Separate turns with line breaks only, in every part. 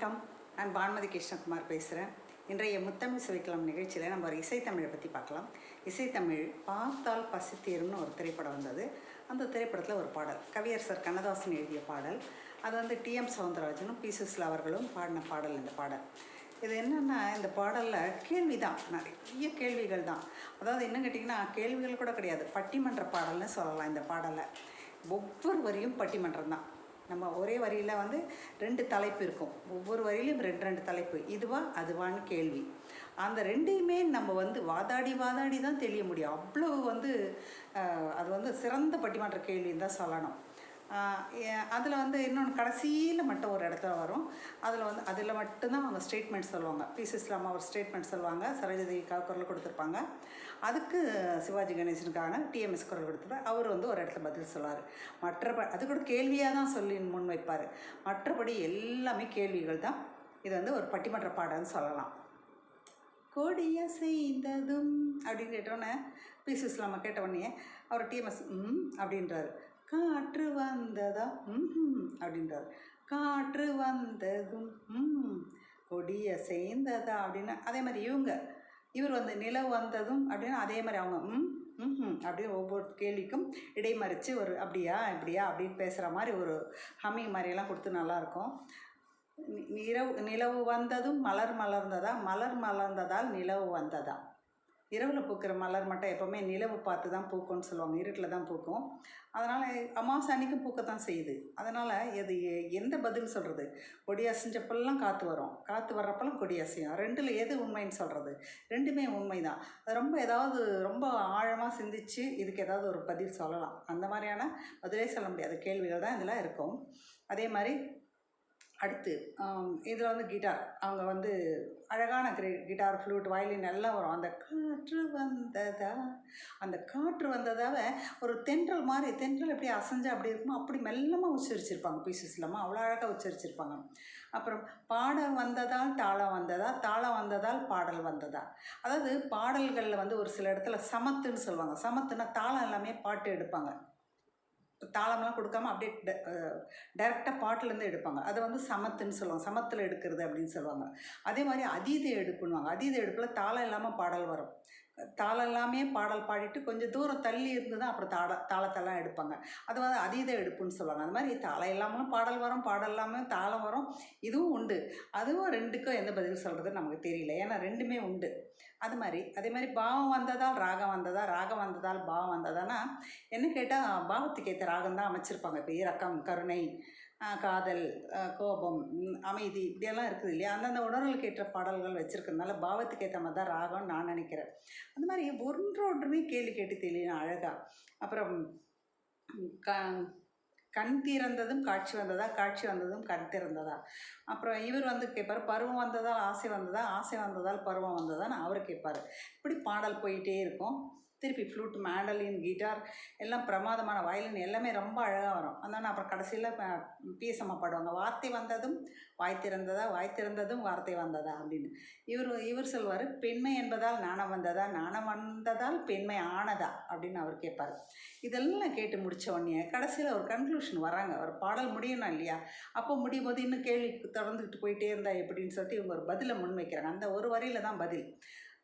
வணக்கம். நான் பான்மதி கிருஷ்ணகுமார் பேசுகிறேன் இன்றைய முத்தமிழ் சுவைக்கலாம் நிகழ்ச்சியில் நம்ம ஒரு இசைத்தமிழை பற்றி பார்க்கலாம். இசைத்தமிழ் பார்த்தால் பசித்தீரும்னு ஒரு திரைப்படம் வந்தது. அந்த திரைப்படத்தில் ஒரு பாடல். கவியரசர் கண்ணதாசன் எழுதிய பாடல். அது வந்து டிஎம் சவுந்தரராஜனும் பி சுஸ்லா அவர்களும் பாடின பாடல் இந்த பாடல். இது என்னென்னா இந்த பாடலில் கேள்வி தான் நிறைய கேள்விகள் தான். அதாவது என்ன கேட்டிங்கன்னா கேள்விகள் கூட கிடையாது. பட்டிமன்ற பாடல்னு சொல்லலாம் இந்த பாடலை ஒவ்வொரு வரியும் பட்டிமன்றம் தான். நம்ம ஒரே வரியில் வந்து ரெண்டு தலைப்பு இருக்கும். ஒவ்வொரு வரியிலையும் ரெண்டு ரெண்டு தலைப்பு. இதுவா அதுவான்னு கேள்வி. அந்த ரெண்டையுமே நம்ம வந்து வாதாடி வாதாடி தான் தெரிய முடியும். அவ்வளவு வந்து அது வந்து சிறந்த பட்டிமன்ற கேள்வின்னு தான் சொல்லணும். அதில் வந்து இன்னொன்று கடைசியில் மட்டும் ஒரு இடத்துல வரும். அதில் வந்து அதில் மட்டும்தான் அவங்க ஸ்டேட்மெண்ட் சொல்லுவாங்க. பீஸ் இஸ்லாமா ஒரு ஸ்டேட்மெண்ட் சொல்லுவாங்க. சரோஜதேவிக்காக குரல் கொடுத்துருப்பாங்க. அதுக்கு சிவாஜி கணேசனுக்கான டிஎம்எஸ் குரல் கொடுத்துருப்பார் அவர் வந்து ஒரு இடத்துல பதில் சொல்லுவார். மற்றபடி அது கூட கேள்வியாக தான் சொல்லி முன் வைப்பார். மற்றபடி எல்லாமே கேள்விகள் தான். இது வந்து ஒரு பட்டிமன்ற பாடம்னு சொல்லலாம். கொடிய செய்ததும் அப்படின்னு கேட்டோன்னே பீஸ் இஸ்லாமா கேட்ட உடனே அவர் டிஎம்எஸ் ம் அப்படின்றாரு. காற்று வந்ததா? ம் அப்படின்றார். காற்று வந்ததும் ம் கொடிய சேர்ந்ததா? அப்படின்னு அதே மாதிரி இவங்க இவர் வந்து நிலவு வந்ததும் அப்படின்னு அதே மாதிரி அவங்க ம் ம் அப்படின்னு ஒவ்வொரு கேள்விக்கும் இடைமறித்து ஒரு அப்படியா இப்படியா அப்படின்னு பேசுகிற மாதிரி ஒரு ஹம்மிங் மாதிரியெல்லாம் கொடுத்து நல்லாயிருக்கும். நிலவு நிலவு வந்ததும் மலர் மலர்ந்ததா? மலர் மலர்ந்ததால் நிலவு வந்ததா? இரவில் பூக்கிற மலர் மட்டும் எப்போவுமே நிலவு பார்த்து தான் பூக்கும்னு சொல்லுவாங்க. இருட்டில் தான் பூக்கும். அதனால் அமாவாசை அன்னைக்கும் பூக்கத்தான் செய்யுது. அதனால் எது எ- எந்த பதில் சொல்கிறது கொடி அசைஞ்சப்பெல்லாம் காற்று வரும். காற்று வர்றப்பெல்லாம் கொடி அசையும். ரெண்டில் எது உண்மைன்னு சொல்கிறது ரெண்டுமே உண்மை தான் அது ரொம்ப ஏதாவது ரொம்ப ஆழமாக சிந்திச்சு இதுக்கு ஏதாவது ஒரு பதில் சொல்லலாம். அந்த மாதிரியான பதிலே சொல்ல முடியாத கேள்விகள் தான் இதில் இருக்கும். அதே மாதிரி அடுத்து இதில் வந்து கிட்டார். அவங்க வந்து அழகான கிரி கிட்டார் ஃப்ளூட் வயலின் எல்லாம் வரும். அந்த காற்று வந்ததா? அந்த காற்று வந்ததாவை ஒரு தென்றல் மாதிரி தென்றல் எப்படி அசைஞ்சா அப்படி இருக்குமோ அப்படி மெல்லமாக உச்சரிச்சிருப்பாங்க பீசஸ் இல்லாமல் அவ்வளோ அழகாக உச்சரிச்சிருப்பாங்க. அப்புறம் பாடல் வந்ததால் தாளம் வந்ததா? தாளம் வந்ததால் பாடல் வந்ததா? அதாவது பாடல்களில் வந்து ஒரு சில இடத்துல சமத்துன்னு சொல்லுவாங்க. சமத்துன்னா தாளம் எல்லாமே பாட்டு எடுப்பாங்க. தாளம்லாம் கொடுக்காம அப்படியே டைரெக்டாக பாட்டிலேருந்து எடுப்பாங்க. அதை வந்து சமத்துன்னு சொல்லுவாங்க. சமத்தில் எடுக்கிறது அப்படின்னு சொல்லுவாங்க. அதே மாதிரி அதீத எடுப்புன்னுவாங்க. அதீத எடுப்பில் தாளம் இல்லாமல் பாடல் வரும். தாளம் எல்லாமே பாடல் பாடிட்டு கொஞ்சம் தூரம் தள்ளி இருந்து தான் அப்புறம் தாள தாளத்தெல்லாம் எடுப்பாங்க. அது வந்து அதீத எடுப்புன்னு சொல்லுவாங்க. அந்த மாதிரி தாளம் இல்லாமலும் பாடல் வரும் பாடல் இல்லாமல் தாளம் வரும். இதுவும் உண்டு. அதுவும் ரெண்டுக்கும் எந்த பதில் சொல்கிறதுன்னு நமக்கு தெரியல. ஏன்னா ரெண்டுமே உண்டு. அது மாதிரி அதே மாதிரி பாவம் வந்ததால் ராகம் வந்ததா? ராகம் வந்ததால் பாவம் வந்ததானா? என்ன கேட்டால் பாவத்துக்கு ஏற்ற ராகம் தான் அமைச்சிருப்பாங்க. இப்போ இரக்கம் கருணை காதல் கோபம் அமைதி இப்படியெல்லாம் இருக்குது இல்லையா? அந்தந்த உணர்வுகளுக்கு ஏற்ற பாடல்கள் வச்சுருக்கறதுனால பாவத்துக்கு ஏற்ற மாதிரி தான் ராகம்னு நான் நினைக்கிறேன். அந்த மாதிரி ஒன்றொன்றுமே கேள்வி கேட்டு தெரியணும் அழகாக அப்புறம் க கண் திறந்ததும் காட்சி வந்ததா? காட்சி வந்ததும் கண் திறந்ததா? அப்புறம் இவர் வந்து கேட்பார் பருவம் வந்ததால் ஆசை வந்ததா? ஆசை வந்ததால் பருவம் வந்ததான்னு அவர் கேட்பார். இப்படி பாடல் போயிட்டே இருக்கும். திருப்பி ஃப்ளூட் மேண்டலின் கிட்டார் எல்லாம் பிரமாதமான வயலின் எல்லாமே ரொம்ப அழகாக வரும். அதனால் அப்புறம் கடைசியில் பிஎஸ்எம்மா பாடுவாங்க வார்த்தை வந்ததும் வாய் திறந்ததா வாய் திறந்ததும் வார்த்தை வந்ததா? அப்படின்னு. இவர் இவர் சொல்வார் பெண்மை என்பதால் நாணம் வந்ததா நாணம் வந்ததால் பெண்மை ஆனதா? அப்படின்னு அவர் கேட்பார். இதெல்லாம் கேட்டு முடிச்ச உடனே கடைசியில் ஒரு கன்க்ளூஷன் வராங்க ஒரு பாடல் முடியணும் இல்லையா? அப்போ முடியும் போது இன்னும் கேள்வி தொடர்ந்துக்கிட்டு போயிட்டே இருந்தா எப்படின்னு சொல்லிட்டு இவங்க ஒரு பதிலை முன்வைக்கிறாங்க. அந்த ஒரு வரியில் தான் பதில்.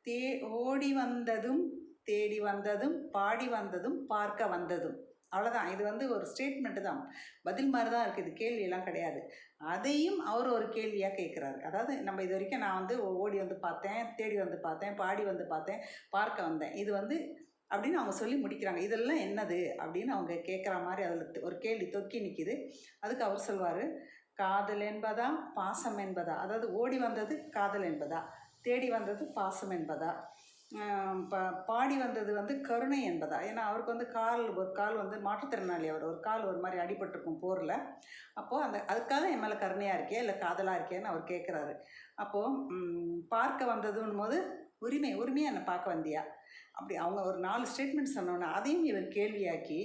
தே ஓடி வந்ததும் தேடி வந்ததும் பாடி வந்ததும் பார்க்க வந்ததும். அவ்வளோதான் இது வந்து ஒரு ஸ்டேட்மெண்ட்டு தான். பதில் மாதிரி தான் இருக்குது இது கேள்வியெல்லாம் கிடையாது. அதையும் அவர் ஒரு கேள்வியாக கேட்குறாரு. அதாவது நம்ம இது வரைக்கும் நான் வந்து ஓடி வந்து பார்த்தேன் தேடி வந்து பார்த்தேன் பாடி வந்து பார்த்தேன் பார்க்க வந்தேன். இது வந்து அப்படின்னு அவங்க சொல்லி முடிக்கிறாங்க. இதெல்லாம் என்னது? அப்படின்னு அவங்க கேட்குற மாதிரி அதில் ஒரு கேள்வி தொக்கி நிற்கிது அதுக்கு அவர் சொல்வார் காதல் என்பதா பாசம் என்பதா? அதாவது ஓடி வந்தது காதல் என்பதா? தேடி வந்தது பாசம் என்பதா? ப பாடி வந்தது வந்து கருணை என்பதா? ஏன்னா அவருக்கு வந்து கால் ஒரு கால் வந்து மாற்றுத்திறனாளி அவர். ஒரு கால் ஒரு மாதிரி அடிபட்டிருக்கும் போரில். அப்போது அந்த அதுக்காக என் மேலே கருணையாக இருக்கே இல்லை காதலாக இருக்கேன்னு அவர் கேட்குறாரு அப்போது பார்க்க வந்ததுன்னும் போது உரிமை உரிமையாக என்னை பார்க்க வந்தியா? அப்படி அவங்க ஒரு நாலு ஸ்டேட்மெண்ட் சொன்னோன்னே அதையும் இவர் கேள்வியாக்கி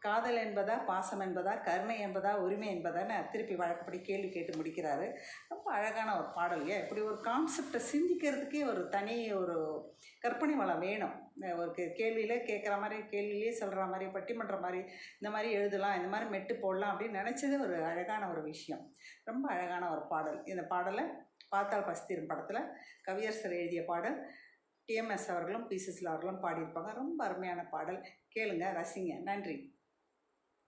காதல் என்பதா பாசம் என்பதா கருணை என்பதா உரிமை என்பதான்னு திருப்பி வழக்கப்படி கேள்வி கேட்டு முடிக்கிறாரு. ரொம்ப அழகான ஒரு பாடல். ஏன்? இப்படி ஒரு கான்செப்டை சிந்திக்கிறதுக்கே ஒரு தனி ஒரு கற்பனை வளம் வேணும். ஒரு கேள்வியில் கேட்குற மாதிரி கேள்வியிலே சொல்கிற மாதிரி பட்டிமன்ற மாதிரி இந்த மாதிரி எழுதலாம் இந்த மாதிரி மெட்டு போடலாம் அப்படின்னு நினச்சது ஒரு அழகான ஒரு விஷயம். ரொம்ப அழகான ஒரு பாடல். இந்த பாடலை பார்த்தால் பஸ்திரும் படத்தில் கவியரசர் எழுதிய பாடல். டிஎம்எஸ் அவர்களும் பிசிஎஸ்ல அவர்களும் பாடியிருப்பாங்க. ரொம்ப அருமையான பாடல். கேளுங்க ரசிங்க. நன்றி.